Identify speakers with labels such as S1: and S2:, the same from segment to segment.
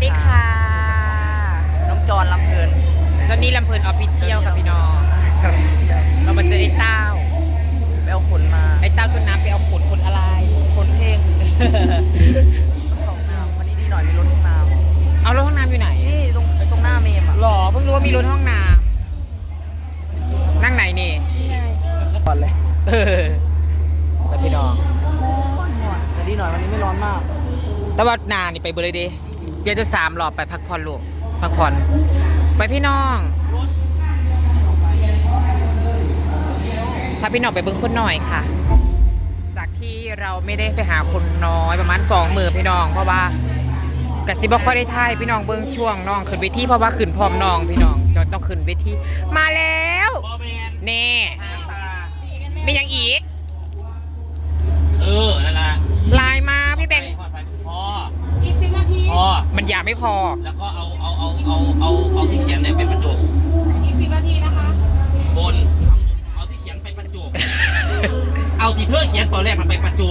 S1: วัสดีค่ะ
S2: น้องจอนลำเพลิน
S1: จอนนี่ลำเพลินออฟฟิเชียลกับพี่น้อง
S2: ครับ
S1: เรามาเจอไอ้เต้า
S2: ไปเอาขนมา
S1: ไอ้เต้าต้นน้ำไปเอาขนขนอะไร
S2: ขนเพลงของน้ำวันนี้ดีหน่อยมีรถห้องน้
S1: เอารถห้องน้ำอยู่ไหนำ
S2: นี่ตรงตรงหน้าเมมอะ
S1: หรอเพิ่งรู้ว่ามีรถห้องน้ำนั่งไหนนี่
S2: ก่อนเลย
S1: เออไปพี่น้อง
S2: แต่ดีหน่อยวันนี้ไม่ร้อนมาก
S1: แต่ว่านานี่ไปเบอร์เลยดิ เบียร์จะสามรอบไปพักผ่อนลูกพักผ่อน ไปพี่น้องพาพี่น้องไปเบิ้งคนหน่อยค่ะ จากที่เราไม่ได้ไปหาคนน้อยประมาณสองมือพี่น้อง เพราะว่ากสิบค่อยได้ท่ายพี่น้องเบิ้งช่วงน้องขึ้นเวทีเพราะว่าขึ้นพร้อมน้องพี่น้องจนต้องขึ้นเวทีมาแล้ว
S3: บอแมน
S1: แน่
S3: หางตา
S1: ไม่ยังอีก
S3: เออนั่นแหละ
S1: ไลน์มาพี่แบงค์
S3: ไปไปพอ
S4: อีกสิบนาที
S3: พอ
S1: มันอ ยากไม่พอ
S3: แล้วก็เอาเอาเอาเอาเอาเอาที่เขียนเนี่ยเป็นประจุ
S4: อีกสิบนาทีนะคะ
S3: บนทั้งหมดเอาที่เขียนไปประจุเอาที่เธอเขียนตอนแรกมันไปประจุ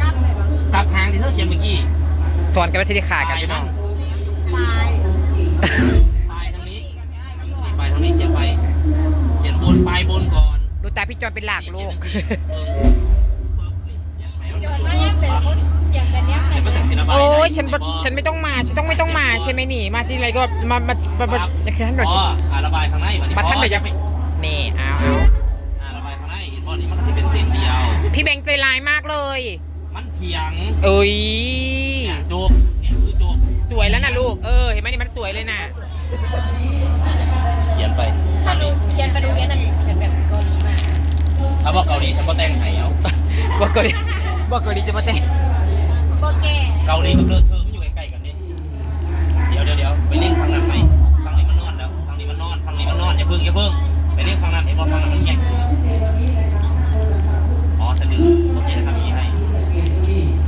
S4: กั้นเลยเหรอ
S3: ตับหางที่เธอเขียนเมื่อกี้
S1: สอนกันว่าจะได้ขาดกันพี่น้อง
S4: ลาย
S3: ปลายทางนี้ปลายทางนี้เขียนไป เขียนบนปลายบนก่อน
S1: ดูตาพี่จอนเป็นหลักลูก
S3: เปึ๊บนี่เขียนไปมันประจุปั๊บ
S4: เขียนแบบเนี้ย
S3: เขียน มาจากศิลปะ
S1: โอ้ยฉันบ่ฉันไม่ต้องมาฉันต้องไม่ต้องมาใช่ไหมนี่ มาที่ไรก็มามามามามาคือท่านหน่อย
S3: อ๋ออ่าระบายข้างในบัด
S1: มาท่านหน่อย
S3: ยั
S1: ยังนี่เอาเอา
S3: อ่าระบายข้างในเห็นบ่นี่มันก็สิเป็นเส้นเดียว
S1: พี่แบงค์ใจร้ายมากเลย
S3: มันเถียง
S1: เอ้ย
S3: เนี่ยจบเนี่ยคือจบ
S1: สวยแล้วนะลูกเออเห็นไหมนี่มันสวยเลยนะ
S3: เขียนไป
S4: ถ้าดูเขียนไปดูเนี้ยนั่นเขียนแบบเกาหลีมาก
S3: ถ้าบอกเกาหลีฉันก็แต่งให้เอา
S1: บอกก่อนดิบอกก่อนดิจะมาแต่ง
S4: โบแก่
S3: เกาหลีกับเลือดเธอมันอยู่ใกล้ๆกันนี่เดี๋ยวเดี๋ยวเดี๋ยวไปเล่นฝั่งนั้นไหมฝั่งนี้มันนอนแล้วฝั่งนี้มันนอนฝั่งนี้มันนอนอย่าเพิ่งอย่าเพิ่งไปเล่นฝั่งนั้นเห็นว่าฝั่งนั้นมันแยกอ๋อสะดือโอเคทำอย่างนี้ให้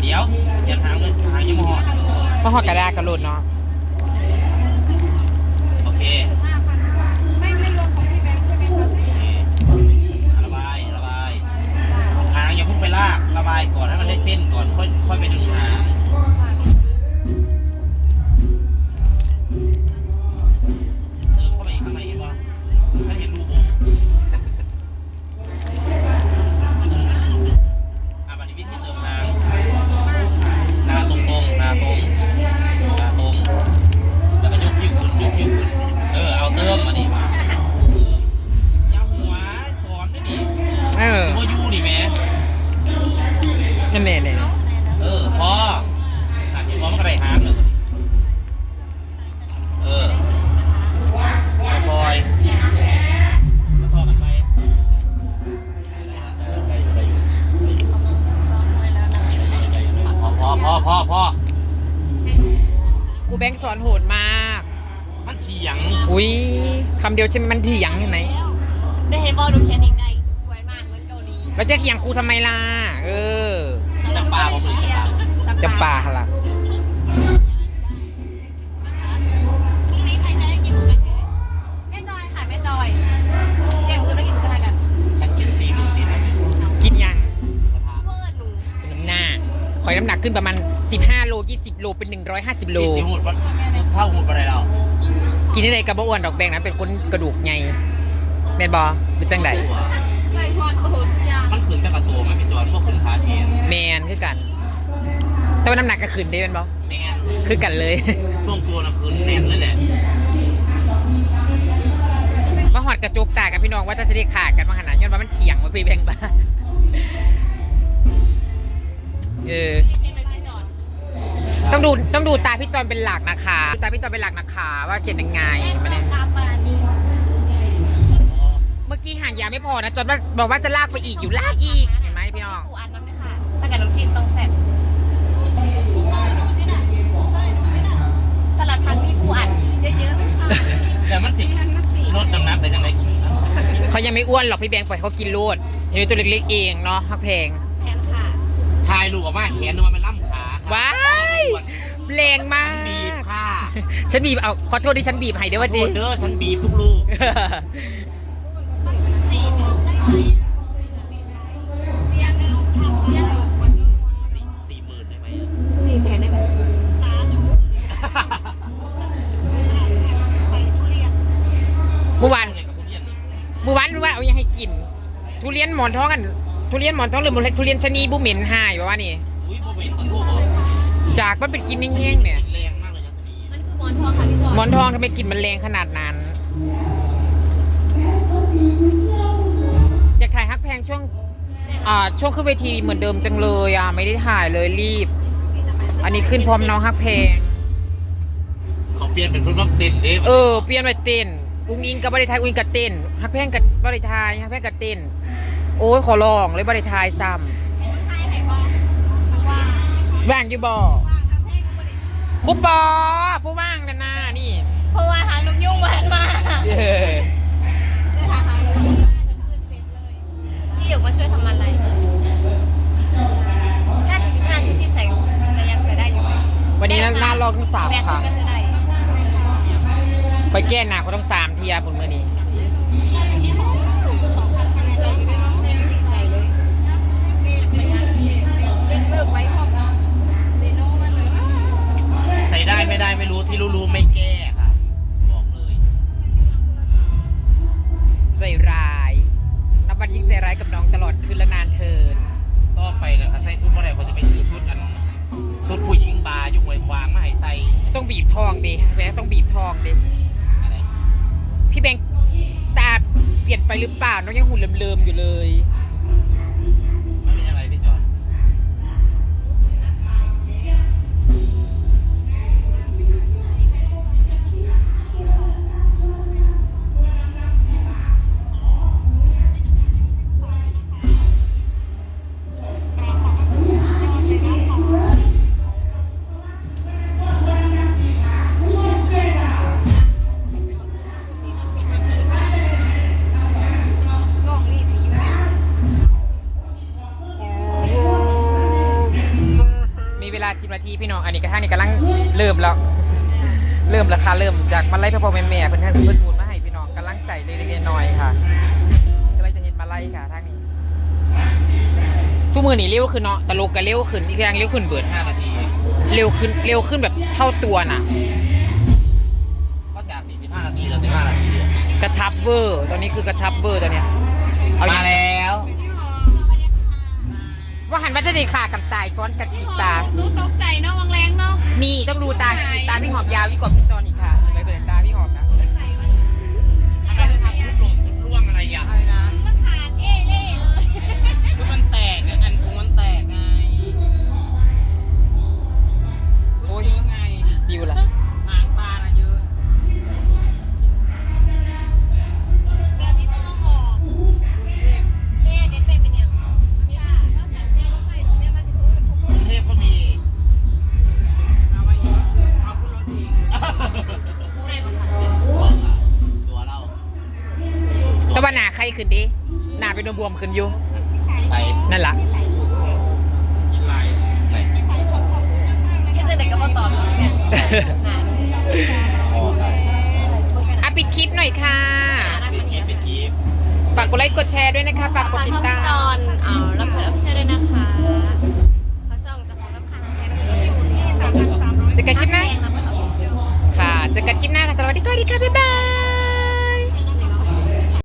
S3: เดี๋ยวเขียนหางเลยหางยังไม่หอด
S1: เพราะหอดกระดาษกระโดดเนาะ
S3: โอเค
S4: บา
S3: ยก่อนให้มันได้เส้นก่อนค่อยค่อยไปดึงหาง งค์สอนโหดมาก
S1: มั
S3: นเถียง
S1: อุ้ยคำเดียวใช่ไหมมันเถียงเห็นไหม
S4: ได้เห็นบอลดูเขียนอีกได้สวยมากเหมือนเกาหลี
S1: แล้วจะเถียงกูทำไมล่ะ เออ
S3: จำปาผมเลยจำปา
S1: จะป่าล่ะ
S4: พรุ่งนี้ใครจะได้กินหมูกระทะแม่จอยค่ะแม่จอยแกมือไปกินหมูกระทะกัน
S3: ฉันกินสี่หมื่นติดแล้วเนี่ย
S1: กินยัง
S4: เวิร์ดหนู
S1: สน้ำหน้าคอยน้ำหนักขึ้นประมาณ 15 โล 20 โล เป็น 150 โล
S3: สี่หุ่นปะเท่าหุ่นอะไรเรา
S1: กินได้กระบอ้วนดอกแบงนะเป็นคนกระดูกใหญ่แม่นบอเป็นจังได
S4: ใส่พอนโตทุกอย่าง
S3: มันขืนกับกระตัวไหมพี่จอนพวกขืนขาเทียน
S1: แมนคือกัน แต่ว่าน้ำหนักก็ขึ้นได้เป็นบอ
S3: แม่ง
S1: คือกันเลย
S3: ช่วงตัวน่ะขืนแน่นเลยแหละ
S1: มาหอดกระจกตากับพี่น้องว่าจะสิได้ขาดกันมาขนาดย้อนว่ามันเถียงว่าพี่แบงบ้า ต้องดูต้องดูตาพี่จอนเป็นหลักนะคะดูตาพี่จอนเป็นหลักนะคะ ว่าเขียนยังไง
S4: แม่
S1: มา
S4: เติ
S1: เนี่ย
S4: มกาปาน
S1: เมื่อกี้หางยาไม่พอนะจอนว่าบอกว่าจะลากไปอีกอยู่ลากอีกเห็นไหมพี่น้อง
S4: ปูอัดมันไหมคะถ้าเกิดน้ำจิ้มต้องแซ่บสลัดผักมีปูอัดเยอะๆค่ะ
S3: แต่มันสิลดน้ำหนักได้จังไงกูนะ
S1: เขายังไม่อ้วนหรอกพี่แบงค์ปล่อยเขากินโลดเห็นตัวเล็กๆเองเนาะฮักแพง
S4: แทนค่ะ
S3: ทายลูกออกมาแขนนึกว่ามันล่ำขา
S1: ว้าย แลงมาก
S3: ฉันบีบ
S1: ก
S3: ค่ะ
S1: ฉันบีบเอาขอโทษที่ฉันบีบให้เดี๋ยว
S3: วั
S1: น
S3: นี้เด้อฉันบีบทุกลูก
S4: สี่
S3: สี่หมื่นได้ไหม
S4: อะสี่ได้ไหม
S1: เมื่วาน
S3: เงินกับทุเรีนนี่
S1: วันรู้ว่าเอายังให้กิน ทุเรียนหมอนท้องกัน ทุเรียนหมอนท้องหรือหมอเล็ทุเรียนชนีบุเหม็นหายว่านี่
S3: อุ้ยโมเมนมือโจา
S1: กมันเป็นกินแห้งๆเนี่ย
S3: แรงมากเลยนะสนี
S4: มันคือหมอนทองค่ะพี่จอย
S1: หมอนทองทำไมกลิ่นมันแรงขนาดนั้นอยากถ่ายฮักแพงช่วงอ่าช่วงขึ้นเวทีเหมือนเดิมจังเลยอะไม่ได้ถ่ายเลยรีบ อันนี้ขึ้นพร้อมน้องฮักแพง
S3: เขาเปลี่ยนเป็นพุ่นว่าเต้นเด้
S1: เออ เปลี่ยนไปเต้นอุ้งอิงกับบริทายอุ้งอิงกับเต้นฮักแพงกับบริทายฮักแพงกับเต้น โอ้ยขอลองเลยบริทายซ้
S4: ไทยไข่บ้องว่าำ
S1: ว่างอยู่บ่ คุปปอผู้ว่างนะนานี่
S4: เพราะว่าหางนกยุ่งแหวนมา
S1: เออ
S4: จะหาหางนกยุ่งมาจะขึ้นเซตเลยพี่หยกมาช่วยทำอะไรถ้าถึงห้าชุดที่ใส่จะยังใส่ได้อยู่ไหม
S1: วันนี้หน้าลอกทั้งสาม
S4: แปดสิ
S1: ค่ะ
S4: บก็จะได้
S1: ไปแก้หนาเขาต้องสามเทียบนมือนี้
S3: ไปหรือ
S1: เปล่าน้องยังหุ่นเลิมๆอยู่เลยาสิบนาทีพี่น้อง อันนี้กระทั่งนี่กำลังเริ่มแล้ว เริ่มแล้วค่ะเริ่มจากมาไล่พ่อพ่อแม่แม่เพื่อนท่านเพื่อนพูดมาให้พี่น้องกำลังใส่เล็กๆน้อยๆค่ะกำลังจะเห็นมาไล่ค่ะทางนี้สู้มือนี่เร็วขึ้นเนาะแต่โลกก็เร็วขึ้นอีกอย่างเร็วขึ้นเบิด
S3: ห้านาที
S1: เร็วขึ้นเร็วขึ้นแบบเท่าตัวน่ะ
S3: ก็จาก45นาทีเหลือ15นาที
S1: กระชับเวอร์ตอนนี้คือกระชับเวอร์ตอนเนี้ยเอาอย่
S3: มางแล้ว
S1: ว่าหันวัฒนีขากันตายซ้อนกันกีตาร์
S4: ลูกตกใจเนาะวังแรงเนาะ
S1: นี่ต้องดูตากีตาร์พี่หอมยาวยิ่งกว่าพี่จอนอีกค่ะ ขึ้นดิหนาเป็นบวมๆขึ้นอยู่
S3: ไป
S1: นั่นล่ะ
S3: ไหน
S4: ที่จะเด็กก็มาตอบเนี่ย
S3: อ๋อครับ
S1: อะปิดคลิปหน่อยค่ะ
S3: เป็นคลิปเป็นคลิป
S1: ฝากกดไลค์กดแชร์ด้วยนะคะฝากกด
S4: ฝาก
S1: ติด
S4: ช่อง
S1: ตา
S4: จอ
S1: ม
S4: นเอารับเผยรับเชื่อด้วยนะคะเขาช่องจะขอรับค่ะที่สามพันสามร้อย
S1: เจอกันคลิปหน้า
S4: แพงรับเผยรับเชื่อ
S1: ค่ะเจอกันคลิปหน้าค่ะสวัสดีสวัสดีค่ะบ๊ายบาย